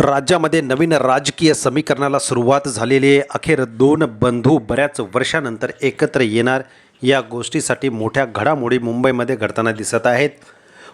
राज्यामध्ये नवीन राजकीय समीकरणाला सुरुवात झालेली आहे. अखेर दोन बंधू बऱ्याच वर्षानंतर एकत्र येणार. या गोष्टीसाठी मोठ्या घडामोडी मुंबईमध्ये घडताना दिसत आहेत.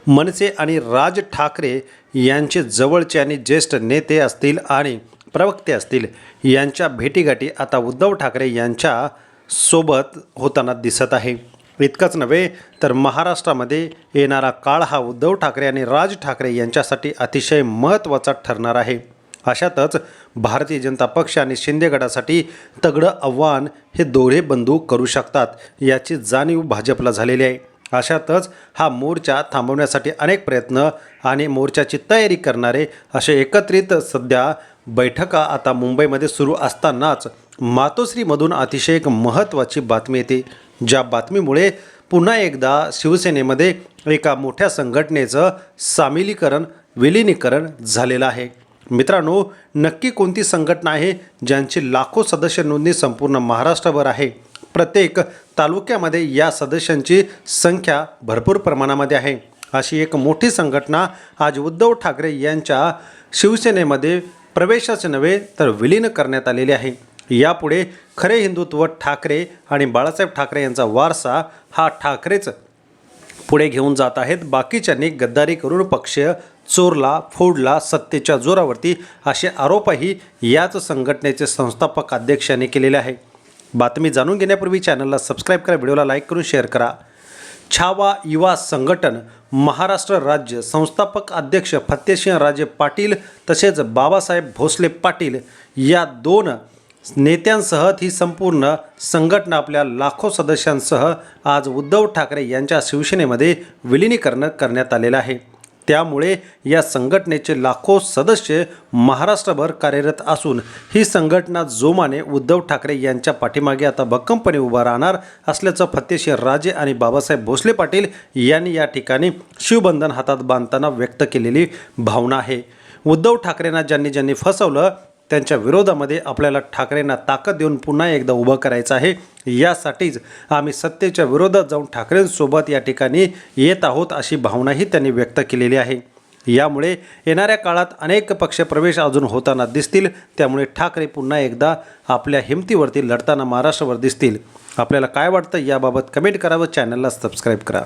मनसे आणि राज ठाकरे यांचे जवळचे आणि ज्येष्ठ नेते असतील आणि प्रवक्ते असतील यांच्या भेटीगाठी आता उद्धव ठाकरे यांच्या सोबत होताना दिसत आहे. इतकंच नव्हे तर महाराष्ट्रामध्ये येणारा काळ हा उद्धव ठाकरे आणि राज ठाकरे यांच्यासाठी अतिशय महत्त्वाचा ठरणार आहे. अशातच भारतीय जनता पक्ष आणि शिंदे गटासाठी तगडं आव्हान हे दोघे बंधू करू शकतात याची जाणीव भाजपला झालेली आहे. अशातच हा मोर्चा थांबवण्यासाठी अनेक प्रयत्न आणि मोर्चाची तयारी करणारे असे एकत्रित सध्या बैठका आता मुंबईमध्ये सुरू असतानाच मातोश्रीमधून अतिशय एक महत्त्वाची बातमी येते. ज्या बातमीमुळे पुन्हा एकदा शिवसेनेमध्ये एका मोठ्या संघटनेचं सामिलीकरण विलिनीकरण झालेलं आहे. मित्रांनो नक्की कोणती संघटना आहे ज्यांची लाखो सदस्य नोंदणी संपूर्ण महाराष्ट्रभर आहे? प्रत्येक तालुक्यामध्ये या सदस्यांची संख्या भरपूर प्रमाणामध्ये आहे. अशी एक मोठी संघटना आज उद्धव ठाकरे यांच्या शिवसेनेमध्ये प्रवेशाचे नव्हे तर विलीन करण्यात आलेली आहे. यापुढे खरे हिंदुत्व ठाकरे आणि बाळासाहेब ठाकरे यांचा वारसा हा ठाकरेच पुढे घेऊन जात आहेत. बाकीच्यांनी गद्दारी करून पक्ष चोरला फोडला सत्तेच्या जोरावरती असे आरोपही याच संघटनेचे संस्थापक अध्यक्षांनी केलेले आहे. बातमी जाणून घेण्यापूर्वी चॅनलला सबस्क्राईब करा व्हिडिओला लाईक करून शेअर करा. छावा युवा संघटन महाराष्ट्र राज्य संस्थापक अध्यक्ष फत्तेसिंह राजे पाटील तसेच बाबासाहेब भोसले पाटील या दोन नेत्यांसह ही संपूर्ण संघटना आपल्या लाखो सदस्यांसह आज उद्धव ठाकरे यांच्या शिवसेनेमध्ये विलिनीकरण करण्यात आलेलं आहे. त्यामुळे या संघटनेचे लाखो सदस्य महाराष्ट्रभर कार्यरत असून ही संघटना जोमाने उद्धव ठाकरे यांच्या पाठीमागे आता भक्कमपणे उभा राहणार असल्याचं फतेशीर राजे आणि बाबासाहेब भोसले पाटील यांनी या ठिकाणी शिवबंधन हातात बांधताना व्यक्त केलेली भावना आहे. उद्धव ठाकरेंना ज्यांनी ज्यांनी फसवलं त्यांच्या विरोधामध्ये आपल्याला ठाकरेंना ताकद देऊन पुन्हा एकदा उभं करायचं आहे. यासाठीच आम्ही सत्तेच्या विरोधात जाऊन ठाकरेंसोबत या ठिकाणी येत आहोत अशी भावनाही त्यांनी व्यक्त केलेली आहे. यामुळे येणाऱ्या काळात अनेक पक्षप्रवेश अजून होताना दिसतील. त्यामुळे ठाकरे पुन्हा एकदा आपल्या हिमतीवरती लढताना महाराष्ट्रावर दिसतील. आपल्याला काय वाटतं याबाबत कमेंट करा व चॅनलला सबस्क्राईब करा.